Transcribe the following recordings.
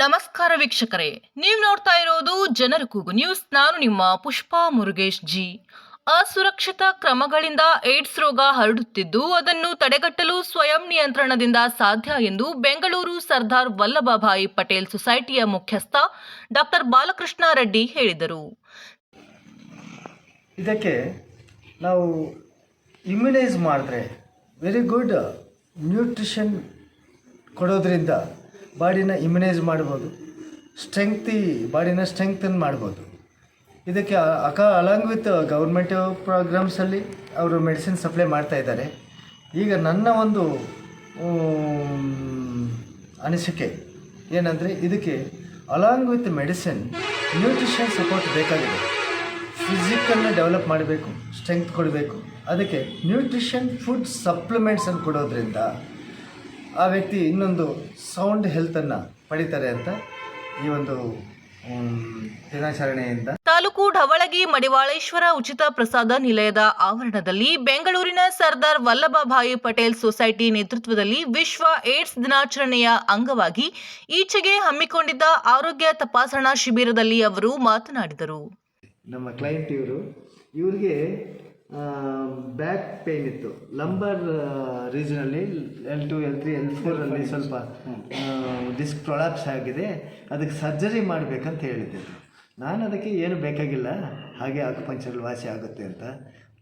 ನಮಸ್ಕಾರ ವೀಕ್ಷಕರೇ, ನೀವು ನೋಡ್ತಾ ಇರೋದು ಜನರ ಕೂಗು ನ್ಯೂಸ್. ನಾನು ನಿಮ್ಮ ಪುಷ್ಪಾ ಮುರುಗೇಶ್ ಜಿ. ಅಸುರಕ್ಷಿತ ಕ್ರಮಗಳಿಂದ ಏಡ್ಸ್ ರೋಗ ಹರಡುತ್ತಿದ್ದು, ಅದನ್ನು ತಡೆಗಟ್ಟಲು ಸ್ವಯಂ ನಿಯಂತ್ರಣದಿಂದ ಸಾಧ್ಯ ಎಂದು ಬೆಂಗಳೂರು ಸರ್ದಾರ್ ವಲ್ಲಭಭಾಯಿ ಪಟೇಲ್ ಸೊಸೈಟಿಯ ಮುಖ್ಯಸ್ಥ ಡಾಕ್ಟರ್ ಬಾಲಕೃಷ್ಣ ರೆಡ್ಡಿ ಹೇಳಿದರು. ಇದಕ್ಕೆ ನಾವು ಇಮ್ಯುನೈಸ್ ಮಾಡಿದ್ರೆ ವೆರಿ ಗುಡ್ ನ್ಯೂಟ್ರಿಷನ್ ಕೊಡೋದ್ರಿಂದ ಬಾಡಿನ ಇಮ್ಯುನೈಸ್ ಮಾಡ್ಬೋದು. ಸ್ಟ್ರೆಂಗ್ತಿ ಬಾಡಿನ ಸ್ಟ್ರೆಂಗ್ತನ್ ಮಾಡ್ಬೋದು. ಇದಕ್ಕೆ ಅಕ ಅಲಾಂಗ್ ವಿತ್ ಗೌರ್ಮೆಂಟ್ ಪ್ರೋಗ್ರಾಮ್ಸಲ್ಲಿ ಅವರು ಮೆಡಿಸಿನ್ ಸಪ್ಲೈ ಮಾಡ್ತಾ ಇದ್ದಾರೆ. ಈಗ ನನ್ನ ಒಂದು ಅನಿಸಿಕೆ ಏನಂದರೆ ಇದಕ್ಕೆ along with medicine nutrition support ಬೇಕಾಗಿದೆ. ಫಿಸಿಕನ್ನು ಡೆವಲಪ್ ಮಾಡಬೇಕು ಸ್ಟ್ರೆಂಗ್ತ್ ಕೊಡಬೇಕು. ಅದಕ್ಕೆ ನ್ಯೂಟ್ರಿಷನ್ ಫುಡ್ ಸಪ್ಲಿಮೆಂಟ್ಸನ್ನು ಕೊಡೋದ್ರಿಂದ ಆ ವ್ಯಕ್ತಿ ಇನ್ನೊಂದು ಸೌಂಡ್ ಹೆಲ್ತನ್ನು ಪಡಿತಾರೆ ಅಂತ ಈ ಒಂದು ದಿನಾಚರಣೆಯಿಂದ. ತಾಲೂಕು ಢವಳಗಿ ಮಡಿವಾಳೇಶ್ವರ ಉಚಿತ ಪ್ರಸಾದ ನಿಲಯದ ಆವರಣದಲ್ಲಿ ಬೆಂಗಳೂರಿನ ಸರ್ದಾರ್ ವಲ್ಲಭಭಾಯಿ ಪಟೇಲ್ ಸೊಸೈಟಿ ನೇತೃತ್ವದಲ್ಲಿ ವಿಶ್ವ ಏಡ್ಸ್ ದಿನಾಚರಣೆಯ ಅಂಗವಾಗಿ ಈಚೆಗೆ ಹಮ್ಮಿಕೊಂಡಿದ್ದ ಆರೋಗ್ಯ ತಪಾಸಣಾ ಶಿಬಿರದಲ್ಲಿ ಅವರು ಮಾತನಾಡಿದರು. ನಮ್ಮ ಕ್ಲೈಂಟ್ ಇವರು. ಇವ್ರಿಗೆ ಬ್ಯಾಕ್ ಪೇನ್ ಇತ್ತು. Lumbar ರೀಜನಲ್ಲಿ L two L three L ಫೋರಲ್ಲಿ ಸ್ವಲ್ಪ ಡಿಸ್ಕ್ ಪ್ರೊಲಾಪ್ಸ್ ಆಗಿದೆ. ಅದಕ್ಕೆ ಸರ್ಜರಿ ಮಾಡಬೇಕಂತ ಹೇಳಿದ್ದೆ. ನಾನು ಅದಕ್ಕೆ ಏನು ಬೇಕಾಗಿಲ್ಲ. ಹಾಗೆ ಆಕ್ಯುಪಂಕ್ಚರ್ ವಾಸಿ ಆಗುತ್ತೆ ಅಂತ.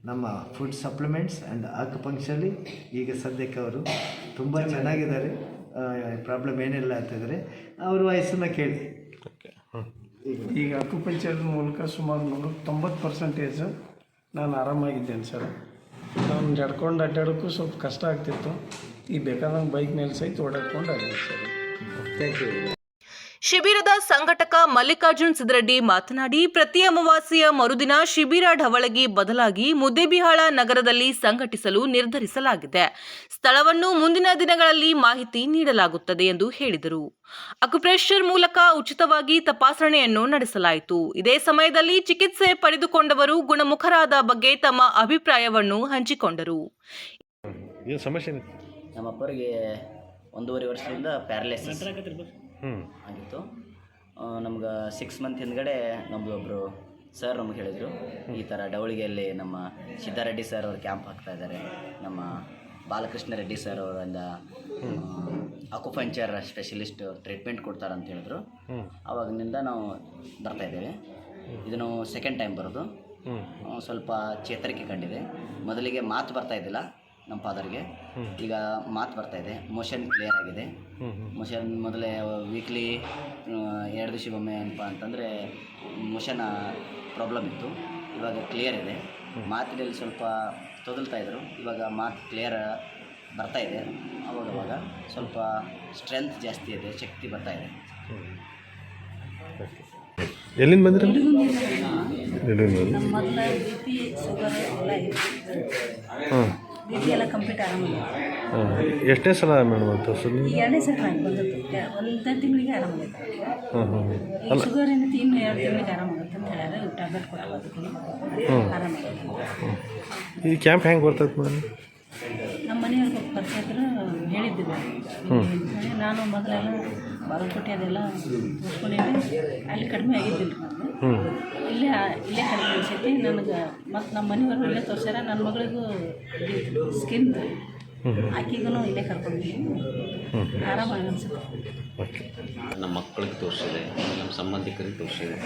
ನಮ್ಮ ಫುಡ್ ಸಪ್ಲಿಮೆಂಟ್ಸ್ ಆ್ಯಂಡ್ ಆಕ್ಯುಪಂಕ್ಚರ್ಲಿ ಈಗ ಸದ್ಯಕ್ಕೆ ಅವರು ತುಂಬ ಚೆನ್ನಾಗಿದ್ದಾರೆ. ಪ್ರಾಬ್ಲಮ್ ಏನಿಲ್ಲ ಅಂತಂದರೆ ಅವ್ರ ವಯಸ್ಸನ್ನು ಕೇಳಿ. ಈಗ ಈಗ ಅಕ್ಯುಪಂಚರ್ ಮೂಲಕ ಸುಮಾರು ನೂರ ತೊಂಬತ್ತು ಪರ್ಸೆಂಟೇಜ್ ನಾನು ಆರಾಮಾಗಿದ್ದೇನೆ ಸರ್. ನಾನು ನಡ್ಕೊಂಡು ಅಡ್ಡಾಡೋಕ್ಕೂ ಸ್ವಲ್ಪ ಕಷ್ಟ ಆಗ್ತಿತ್ತು. ಈಗ ಬೇಕಾದಂಗೆ ಬೈಕ್ ಮೇಲೆ ಸಹಿತ ಓಡಾಡ್ಕೊಂಡು ಅಡ್ಡಾಡಿ ಸರ್. ಥ್ಯಾಂಕ್ ಯು ಶಿಬಿರದ ಸಂಘಟಕ ಮಲ್ಲಿಕಾರ್ಜುನ್ ಸಿದ್ರೆಡ್ಡಿ ಮಾತನಾಡಿ ಪ್ರತಿ ಅಮಾವಾಸ್ಯೆಯ ಮರುದಿನ ಶಿಬಿರ ಢವಳಗಿ ಬದಲಾಗಿ ಮುದ್ದೇಬಿಹಾಳ ನಗರದಲ್ಲಿ ಸಂಘಟಿಸಲು ನಿರ್ಧರಿಸಲಾಗಿದೆ. ಸ್ಥಳವನ್ನು ಮುಂದಿನ ದಿನಗಳಲ್ಲಿ ಮಾಹಿತಿ ನೀಡಲಾಗುತ್ತದೆ ಎಂದು ಹೇಳಿದರು. ಅಕುಪ್ರೆಷರ್ ಮೂಲಕ ಉಚಿತವಾಗಿ ತಪಾಸಣೆಯನ್ನು ನಡೆಸಲಾಯಿತು. ಇದೇ ಸಮಯದಲ್ಲಿ ಚಿಕಿತ್ಸೆ ಪಡೆದುಕೊಂಡವರು ಗುಣಮುಖರಾದ ಬಗ್ಗೆ ತಮ್ಮ ಅಭಿಪ್ರಾಯವನ್ನು ಹಂಚಿಕೊಂಡರು. ಏನು ಸಮಸ್ಯೆ ಏನಿತ್ತು? ನಮ್ಮ ಅಪ್ಪರಿಗೆ ಒಂದೂವರೆ ವರ್ಷದಿಂದ ಪ್ಯಾರಲೈಸಿಸ್. ಆಗಿತ್ತು. ನಮ್ಗೆ ಸಿಕ್ಸ್ ಮಂತ್ ಹಿಂದ್ಗಡೆ ನಮ್ಮದು ಒಬ್ಬರು ಸರ್ ನಮ್ಗೆ ಹೇಳಿದರು ಈ ಥರ ಡವಳಿಗೆಯಲ್ಲಿ ನಮ್ಮ ಸಿದ್ದಾರೆಡ್ಡಿ ಸರ್ ಅವರು ಕ್ಯಾಂಪ್ ಹಾಕ್ತಾ ಇದ್ದಾರೆ ನಮ್ಮ ಬಾಲಕೃಷ್ಣ ರೆಡ್ಡಿ ಸರ್ ಅವರಿಂದ ಅಕುಪಂಚರ್ ಸ್ಪೆಷಲಿಸ್ಟ್ ಟ್ರೀಟ್ಮೆಂಟ್ ಕೊಡ್ತಾರೆ ಅಂತ ಹೇಳಿದ್ರು. ಅವಾಗಿನಿಂದ ನಾವು ಬರ್ತಾ ಇದ್ದೇವೆ. ಇದು ನಾವು ಸೆಕೆಂಡ್ ಟೈಮ್ ಬರೋದು. ಸ್ವಲ್ಪ ಚೇತರಿಕೆ ಕಂಡಿದೆ. ಮೊದಲಿಗೆ ಮಾತು ಬರ್ತಾ ಇದ್ದಿಲ್ಲ. ನಮ್ಮ ಫಾದರ್ಗೆ ಈಗ ಮಾತು ಬರ್ತಾ ಇದೆ. ಮೋಷನ್ ಕ್ಲಿಯರ್ ಆಗಿದೆ. ಮೋಷನ್ ಮೊದಲೇ ವೀಕ್ಲಿ ಎರಡು ದಿವಸಕ್ಕೊಮ್ಮೆ ಏನಪ್ಪ ಅಂತಂದರೆ ಮೋಷನ್ ಪ್ರಾಬ್ಲಮ್ ಇತ್ತು. ಇವಾಗ ಕ್ಲಿಯರ್ ಇದೆ. ಮಾತಿನಲ್ಲಿ ಸ್ವಲ್ಪ ತೊದಲ್ತಾ ಇದ್ದರು ಇವಾಗ ಮಾತು ಕ್ಲಿಯರ್ ಬರ್ತಾ ಇದೆ. ಅವಾಗವಾಗ ಸ್ವಲ್ಪ ಸ್ಟ್ರೆಂತ್ ಜಾಸ್ತಿ ಇದೆ ಶಕ್ತಿ ಬರ್ತಾ ಇದೆ. ಎಲ್ಲಿಂದ ಬಂದ್ರಿ? ಹಾಂ ಬಿ ಪಿ ಎಲ್ಲ ಕಂಪ್ಲೀಟ್ ಆರಾಮಿಲ್ಲ ಹಾಂ ಎಷ್ಟನೇ ಸಲ ಮೇಡಮ್ ಅಂತ ಈ ಎರಡನೇ ಸಲ ನಾನು ಬಂದದ್ದು. ಕೆ- ಒಂದೇ ತಿಂಗಳಿಗೆ ಆರಾಮಾಗುತ್ತೆ ಹಾಂ ಶುಗರ್ ಏನೈತಿ ಇನ್ನು ಎರಡು ತಿಂಗಳಿಗೆ ಆರಾಮಾಗುತ್ತೆ ಅಂತ ಹೇಳ್ಯಾರ. ಟ್ಯಾಬ್ಲೆಟ್ ಕೊಟ್ಟು ಅದಕ್ಕೂ ಆರಾಮಾಗೈತೆ ಈ ಕ್ಯಾಂಪ್ ಹೆಂಗೆ ಬರ್ತೈತೆ ಮೇಡಮ್? ನಮ್ಮ ಮನೆಯವ್ರಿಗೆ ಪರಿಚಯ ಹೇಳಿದ್ದೆ ನಾನು ಮೊದಲೆಲ್ಲ ಬಾಗಲಕೋಟೆ ಅದೆಲ್ಲ ತೋರಿಸ್ಕೊಂಡಿದ್ದೆ ಅಲ್ಲಿ ಕಡಿಮೆ ಆಗಿದ್ದಿಲ್ಲ. ಹ್ಞೂ ಇಲ್ಲೇ ಇಲ್ಲೇ ಕಡಿಮೆ ಅನ್ಸೈತಿ ನನಗೆ ಮತ್ತು ನಮ್ಮ ಮನೆಯವರು ಇಲ್ಲೇ ತೋರ್ಸ್ಯಾರ ನನ್ನ ಮಗಳಿಗೂ ಸ್ಕಿನ್ ಆಕಿಗೂ ಇಲ್ಲೇ ಕರ್ಕೊಂಡಿದ್ದೀನಿ ಆರಾಮಾಗಿ ಅನ್ಸುತ್ತೆ. ನಮ್ಮ ಮಕ್ಕಳಿಗೆ ತೋರಿಸಿದೆ ನಮ್ಮ ಸಂಬಂಧಿಕರಿಗೆ ತೋರಿಸಿದೆ.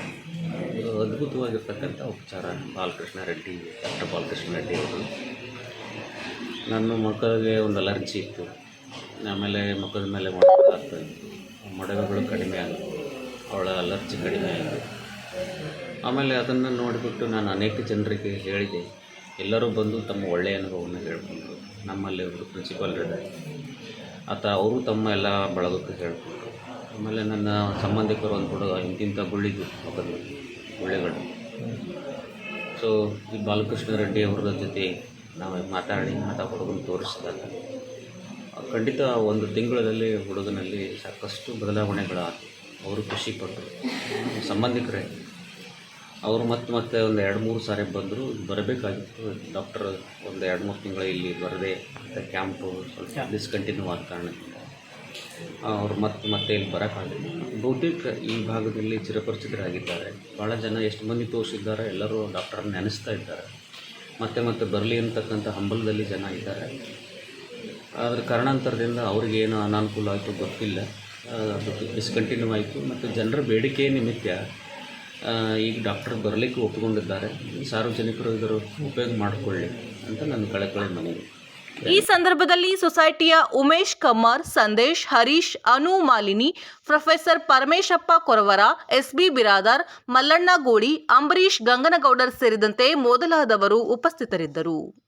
ಇದು ಅದ್ಭುತವಾಗಿರ್ತಕ್ಕಂಥ ಉಪಚಾರ ಬಾಲಕೃಷ್ಣ ರೆಡ್ಡಿ ಡಾಕ್ಟರ್ ಬಾಲಕೃಷ್ಣ ರೆಡ್ಡಿ ಅವರು. ನನ್ನ ಮಕ್ಕಳಿಗೆ ಒಂದು ಅಲರ್ಜಿ ಇತ್ತು. ಆಮೇಲೆ ಮಕ್ಕಳ ಮೇಲೆ ಮಾಡ್ತಾ ಆಗ್ತಾ ಇತ್ತು. ಮೊಡವೆಗಳು ಕಡಿಮೆ ಆಗಿದೆ. ಅವಳ ಅಲರ್ಜಿ ಕಡಿಮೆ ಆಯಿತು ಆಮೇಲೆ ಅದನ್ನು ನೋಡಿಬಿಟ್ಟು ನಾನು ಅನೇಕ ಜನರಿಗೆ ಹೇಳಿದೆ, ಎಲ್ಲರೂ ಬಂದು ತಮ್ಮ ಒಳ್ಳೆಯ ಅನುಭವವನ್ನು ಹೇಳ್ಕೊಂಡ್ರು ನಮ್ಮಲ್ಲಿ ಒಬ್ಬರು ಪ್ರಿನ್ಸಿಪಾಲ್ ಇದ್ದಾರೆ. ಆತ, ಅವರು ತಮ್ಮ ಎಲ್ಲ ಬಳಗಕ್ಕೆ ಹೇಳ್ಕೊಂಡ್ರು ಆಮೇಲೆ ನನ್ನ ಸಂಬಂಧಿಕರು ಅಂದ್ಬಿಡು ಇಂತಿಂಥ ಗುಳಿದು ಮುಖದ ಗುಳ್ಳೆಗಳು. ಸೊ ಈ ಬಾಲಕೃಷ್ಣ ರೆಡ್ಡಿ ಅವರ ಜೊತೆ ನಾವು ಮಾತಾಡಿ ಮತ್ತು ಆ ಹುಡುಗನ ತೋರಿಸಿದಾಗ ಖಂಡಿತ ಒಂದು ತಿಂಗಳಲ್ಲಿ ಹುಡುಗನಲ್ಲಿ ಸಾಕಷ್ಟು ಬದಲಾವಣೆಗಳಾದವು ಅವರು ಖುಷಿಪಟ್ಟರು ಸಂಬಂಧಿಕರೇ ಅವರು ಮತ್ತೆ ಮತ್ತೆ ಒಂದು ಎರಡು ಮೂರು ಸಾರಿ ಬಂದರು ಬರಬೇಕಾಗಿತ್ತು. ಡಾಕ್ಟರ್ ಒಂದು ಎರಡು ಮೂರು ತಿಂಗಳು ಇಲ್ಲಿ ಬರದೆ ಮತ್ತು ಕ್ಯಾಂಪು ಸ್ವಲ್ಪ ಡಿಸ್ಕಂಟಿನ್ಯೂ ಆದ ಕಾರಣದಿಂದ ಅವರು ಮತ್ತೆ ಮತ್ತೆ ಇಲ್ಲಿ ಬರೋಕ್ಕಾಗಲಿಲ್ಲ ಬಹುತೇಕ ಈ ಭಾಗದಲ್ಲಿ ಚಿರಪರಿಚಿತರಾಗಿದ್ದಾರೆ. ಭಾಳ ಜನ ಎಷ್ಟು ಮಂದಿ ತೋರಿಸಿದ್ದಾರೆ ಎಲ್ಲರೂ ಡಾಕ್ಟರ್ ನೆನೆಸ್ತಾ ಇದ್ದಾರೆ. ಮತ್ತೆ ಮತ್ತೆ ಬರಲಿ ಅಂತಕ್ಕಂಥ ಹಂಬಲದಲ್ಲಿ ಜನ ಇದ್ದಾರೆ. ಅದರ ಕಾರಣಾಂತರದಿಂದ ಅವ್ರಿಗೇನು ಅನಾನುಕೂಲ ಆಯಿತು ಗೊತ್ತಿಲ್ಲ. ಅದು ಡಿಸ್ಕಂಟಿನ್ಯೂ ಆಯಿತು. ಮತ್ತು ಜನರ ಬೇಡಿಕೆ ನಿಮಿತ್ತ ಈಗ ಡಾಕ್ಟರ್ ಬರಲಿಕ್ಕೆ ಒಪ್ಪಿಕೊಂಡಿದ್ದಾರೆ. ಸಾರ್ವಜನಿಕರು ಇದರ ಉಪಯೋಗ ಮಾಡಿಕೊಳ್ಳಿ ಅಂತ ನನ್ನ ಕಳಕಳಿ ಮನವಿ. ಈ ಸಂದರ್ಭದಲ್ಲಿ ಸೊಸೈಟಿಯ ಉಮೇಶ್ ಕಮ್ಮಾರ್, ಸಂದೇಶ್, ಹರೀಶ್, ಅನು ಮಾಲಿನಿ, ಪ್ರೊಫೆಸರ್ ಪರಮೇಶಪ್ಪ ಕೊರವರ, ಎಸ್ಬಿ ಬಿರಾದಾರ್, ಮಲ್ಲಣ್ಣ ಗೋಡಿ ಅಂಬರೀಶ್ ಗಂಗನಗೌಡರ್ ಸೇರಿದಂತೆ ಮೊದಲಾದವರು ಉಪಸ್ಥಿತರಿದ್ದರು.